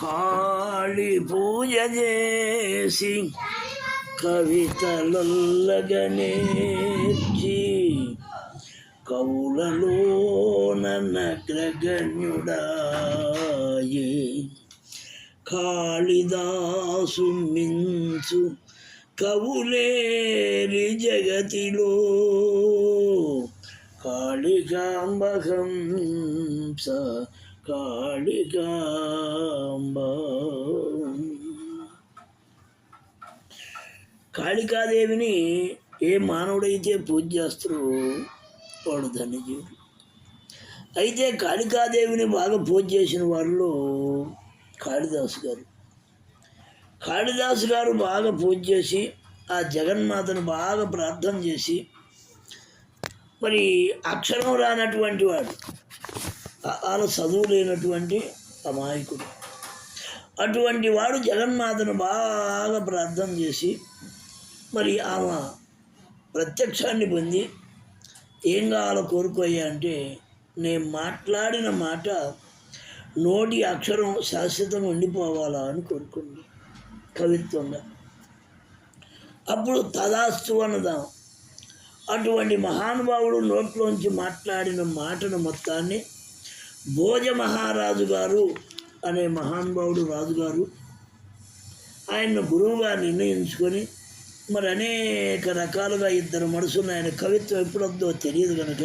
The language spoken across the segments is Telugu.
కాళి పూజ చేసి కవితలొల్లగనేర్చి కవులలో నగ్రగణ్యుడాయి. కాళిదాసు మించు కవులేరి జగతిలో కాళికాంబకం స కాళికాంబ. కాళికాదేవిని ఏ మానవుడైతే పూజ చేస్తారో వాడు ధన్యజీవుడు. అయితే కాళికాదేవిని బాగా పూజ చేసిన వాళ్ళలో కాళిదాసు గారు. కాళిదాసు గారు బాగా పూజ చేసి ఆ జగన్మాతను బాగా ప్రార్థన చేసి మరి అక్షరం రానటువంటి వాడు వాళ్ళ చదువు లేనటువంటి అమాయకుడు అటువంటి వాడు జగన్మాతను బాగా ప్రార్థన చేసి మరి ఆమె ప్రత్యక్షాన్ని పొంది ఏం కావాలో కోరుకోయ్యా అంటే నేను మాట్లాడిన మాట నోటి అక్షరం శాశ్వతంగా ఉండిపోవాలా అని కోరుకుంది కవిత్వంగా. అప్పుడు తదాస్తు అన్నదాం. అటువంటి మహానుభావుడు నోట్లోంచి మాట్లాడిన మాటను మొత్తాన్ని భోజ మహారాజు గారు అనే మహానుభావుడు రాజుగారు ఆయన్ను గురువుగా నిర్ణయించుకొని మరి అనేక రకాలుగా ఇద్దరు మనుషులు ఆయన కవిత్వం ఎప్పుడొద్దో తెలియదు కనుక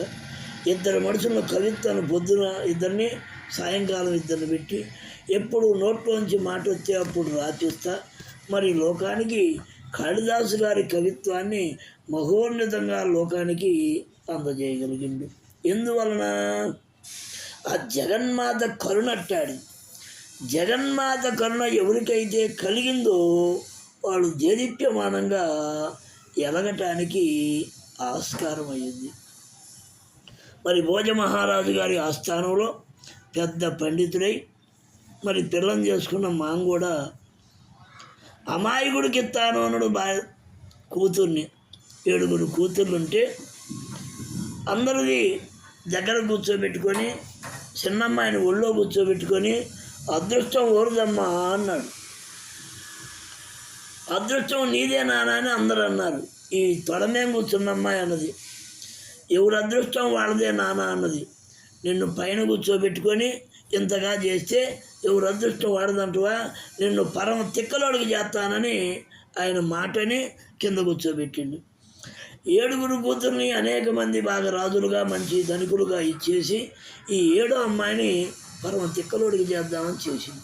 ఇద్దరు మనుషులను కవిత్వాన్ని పొద్దున ఇద్దరిని సాయంకాలం ఇద్దరిని పెట్టి ఎప్పుడు నోట్లోంచి మాట వచ్చే అప్పుడు రాచిస్తా మరి లోకానికి కాళిదాసు గారి కవిత్వాన్ని మహోన్నతంగా లోకానికి అందజేయగలిగింది. ఎందువలన? ఆ జగన్మాత కరుణట్టాడు జగన్మాత కరుణ ఎవరికైతే కలిగిందో వాళ్ళు దేదీప్యమానంగా ఎలగటానికి ఆస్కారం అయ్యింది మరి భోజ మహారాజు గారి ఆస్థానంలో పెద్ద పండితుడై మరి పిల్లని చేసుకున్న మాం కూడా అమాయకుడికి ఇస్తాను అన్నాడు బా కూతుర్ని. ఏడుగురు కూతుర్లుంటే అందరిది దగ్గర కూర్చోబెట్టుకొని చిన్నమ్మాయిని ఒళ్ళో కూర్చోబెట్టుకొని అదృష్టం ఓరుదమ్మా అన్నాడు. అదృష్టం నీదే అని అందరు అన్నారు. ఈ తొడమేం కూర్చున్న అమ్మాయి అన్నది. ఎవరు అదృష్టం వాళ్ళదే నానా అన్నది. నిన్ను పైన కూర్చోబెట్టుకొని ఇంతగా చేస్తే ఎవరు అదృష్టం వాడదంటువా? నిన్ను పరమ తిక్కలోడికి చేస్తానని ఆయన మాటని కింద కూర్చోబెట్టిండు. ఏడుగురు కూతుర్ని అనేక మంది బాగా రాజులుగా మంచి ధనికులుగా ఇచ్చేసి ఈ ఏడో అమ్మాయిని పరమ తిక్కలోడికి చేద్దామని చేసింది.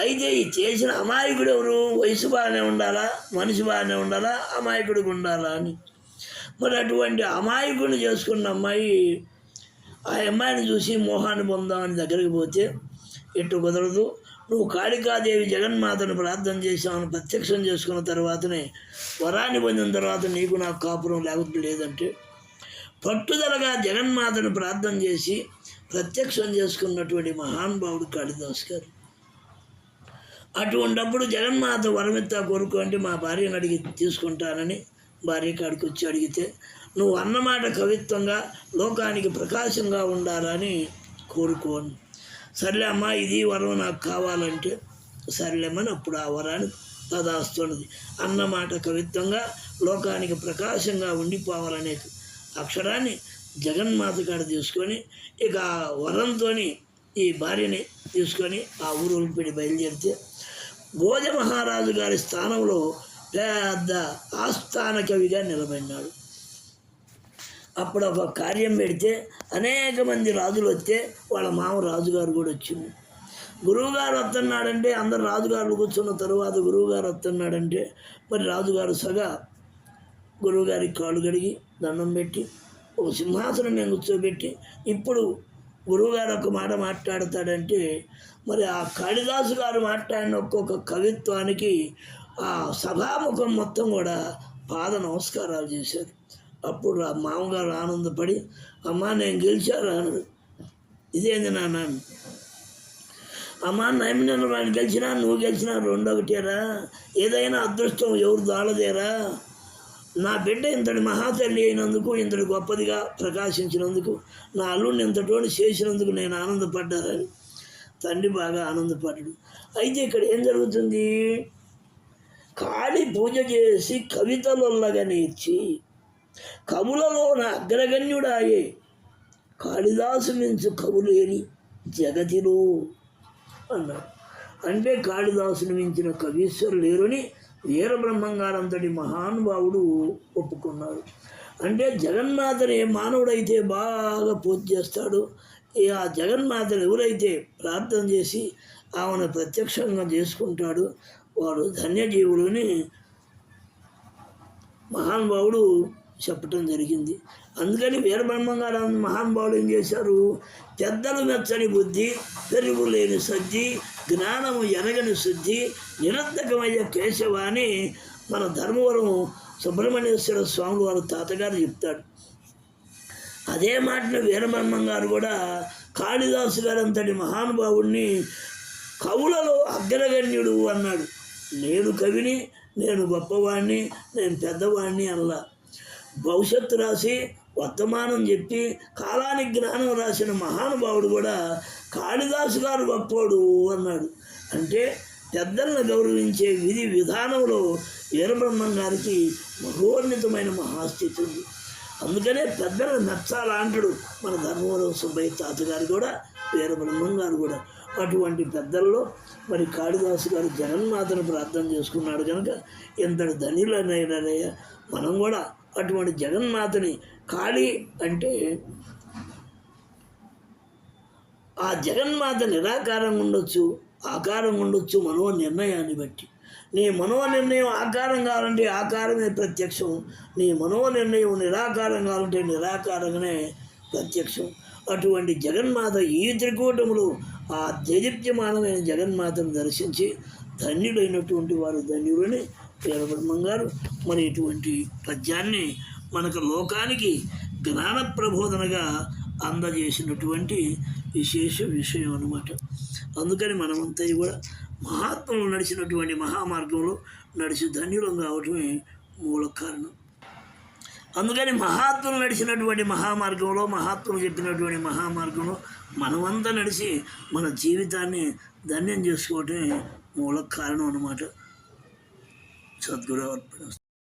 అయితే ఈ చేసిన అమాయకుడు ఎవరు? వయసు బాగానే ఉండాలా? మనిషి బాగానే ఉండాలా? అమాయకుడికి ఉండాలా అని. మరి అటువంటి అమాయకుడిని చేసుకున్న అమ్మాయి ఆ అమ్మాయిని చూసి మోహాన్ని పొందామని దగ్గరికి పోతే ఎటు కుదరదు. నువ్వు కాళికాదేవి జగన్మాతను ప్రార్థన చేశామని ప్రత్యక్షం చేసుకున్న తర్వాతనే వరాన్ని పొందిన తర్వాత నీకు నాకు కాపురం లేకపోతే లేదంటే పట్టుదలగా జగన్మాతను ప్రార్థన చేసి ప్రత్యక్షం చేసుకున్నటువంటి మహానుభావుడు కాళిదాస్ గారు. అటువంటప్పుడు జగన్మాత వరమిత్తా కోరుకో అంటే మా భార్యను అడిగి తీసుకుంటానని భార్య కాడికి వచ్చి అడిగితే నువ్వు అన్నమాట కవిత్వంగా లోకానికి ప్రకాశంగా ఉండాలని కోరుకోను. సర్లే అమ్మా ఇది వరం నాకు కావాలంటే సర్లేమని అప్పుడు ఆ వరాన్ని తదాస్తున్నది అన్నమాట కవిత్వంగా లోకానికి ప్రకాశంగా ఉండిపోవాలనే అక్షరాన్ని జగన్మాత కాడ తీసుకొని ఇక ఆ వరంతో ఈ భార్యని తీసుకొని ఆ ఊరు ఉల్పిడి బయలుదేరితే భోజ మహారాజు గారి స్థానంలో పెద్ద ఆస్థాన కవిగా నిలబడినాడు. అప్పుడు ఒక కార్యం పెడితే అనేక మంది రాజులు వస్తే వాళ్ళ మామ రాజుగారు కూడా వచ్చింది గురువుగారు వస్తున్నాడంటే అందరు రాజుగారులు కూర్చున్న తర్వాత గురువుగారు వస్తున్నాడంటే మరి రాజుగారు సగా గురువుగారికి కాళ్ళు కడిగి దండం పెట్టి ఒక సింహాసనం నేను కూర్చోబెట్టి ఇప్పుడు గురువుగారు ఒక మాట మాట్లాడతాడంటే మరి ఆ కాళిదాసు గారు మాట్లాడిన ఒక్కొక్క కవిత్వానికి ఆ సభాముఖం మొత్తం కూడా పాద నమస్కారాలు చేశారు. అప్పుడు ఆ మామగారు ఆనందపడి అమ్మా నేను గెలిచారు అన్నాడు ఇదేంది నాన్న? అమ్మా నైమిన వాడిని గెలిచినా నువ్వు గెలిచినా రెండొకటేరా ఏదైనా అదృష్టం ఎవరు దాళదేరా నా బిడ్డ ఇంతటి మహాతల్లి అయినందుకు ఇంతటి గొప్పదిగా ప్రకాశించినందుకు నా అల్లుడిని ఇంతటోని చేసినందుకు నేను ఆనందపడ్డానని. తండ్రి బాగా ఆనందపడ్డాడు. అయితే ఇక్కడ ఏం జరుగుతుంది? కాళీ పూజ చేసి కవితలొల్లగా నేర్చి కవులలో నా అగ్రగణ్యుడాయే. కాళిదాసు మించు కవులేని జగతిలో అన్నాడు. అంటే కాళిదాసుని మించిన కవీశ్వరు లేరని వీరబ్రహ్మంగారంతటి మహానుభావుడు ఒప్పుకున్నాడు. అంటే జగన్మాతని మానవుడైతే బాగా పూజ చేస్తాడు. ఆ జగన్మాతను ఎవరైతే ప్రార్థన చేసి ఆమెను ప్రత్యక్షంగా చేసుకుంటాడు వాడు ధన్యజీవులని మహానుభావుడు చెప్పటం జరిగింది. అందుకని వీరబ్రహ్మంగారు మహానుభావులు ఏం చేశారు? పెద్దలు మెచ్చని బుద్ధి పెరుగు లేని సద్ది జ్ఞానము ఎరగని శుద్ధి నిరంతకమయ్యే కేశవ అని మన ధర్మవరం సుబ్రహ్మణ్యేశ్వర స్వామి వారు తాతగారు చెప్తాడు అదే మాటను వీరబ్రహ్మం గారు కూడా కాళిదాసు గారు అంతటి మహానుభావుడిని కవులలో అగ్రగణ్యుడు అన్నాడు. నేను కవిని నేను గొప్పవాణ్ణి నేను పెద్దవాణ్ణి అల్లా భవిష్యత్తు రాసి వర్తమానం చెప్పి కాలానికి జ్ఞానం రాసిన మహానుభావుడు కూడా కాళిదాసు గారు గొప్పోడు అన్నాడు. అంటే పెద్దలను గౌరవించే విధి విధానంలో వీరబ్రహ్మం గారికి మహోన్నతమైన మహాస్థితి ఉంది. అందుకనే పెద్దలు నచ్చాలా అంటాడు మన ధర్మవరం సుబ్బయ్య తాతగారు కూడా వీరబ్రహ్మం గారు కూడా. అటువంటి పెద్దల్లో మరి కాళిదాసు గారు జగన్మాతను ప్రార్థన చేసుకున్నాడు కనుక ఇంతటి ధనిలనయ్య మనం కూడా అటువంటి జగన్మాతని కాళీ అంటే ఆ జగన్మాత నిరాకారంగా ఉండొచ్చు ఆకారం ఉండొచ్చు మనో నిర్ణయాన్ని బట్టి. నీ మనో నిర్ణయం ఆకారం కావాలంటే ఆకారమే ప్రత్యక్షం నీ మనో నిర్ణయం నిరాకారం కావాలంటే నిరాకారంగానే ప్రత్యక్షం. అటువంటి జగన్మాత ఈ త్రికూటములు ఆ దేదీప్యమానమైన జగన్మాతను దర్శించి ధన్యుడైనటువంటి వారు ధన్యులని వీరబ్రహ్మం గారు మరి ఇటువంటి పద్యాన్ని మనకు లోకానికి జ్ఞాన ప్రబోధనగా అందజేసినటువంటి విశేష విషయం అన్నమాట. అందుకని మనమంతా కూడా మహాత్ములు నడిచినటువంటి మహామార్గంలో నడిచి ధన్యులం కావటమే మూల కారణం. అందుకని మహాత్ములు నడిచినటువంటి మహామార్గంలో మహాత్ములు చెప్పినటువంటి మహామార్గంలో మనమంతా నడిచి మన జీవితాన్ని ధన్యం చేసుకోవటమే మూల కారణం అన్నమాట. সদ্গুরু অর্পণ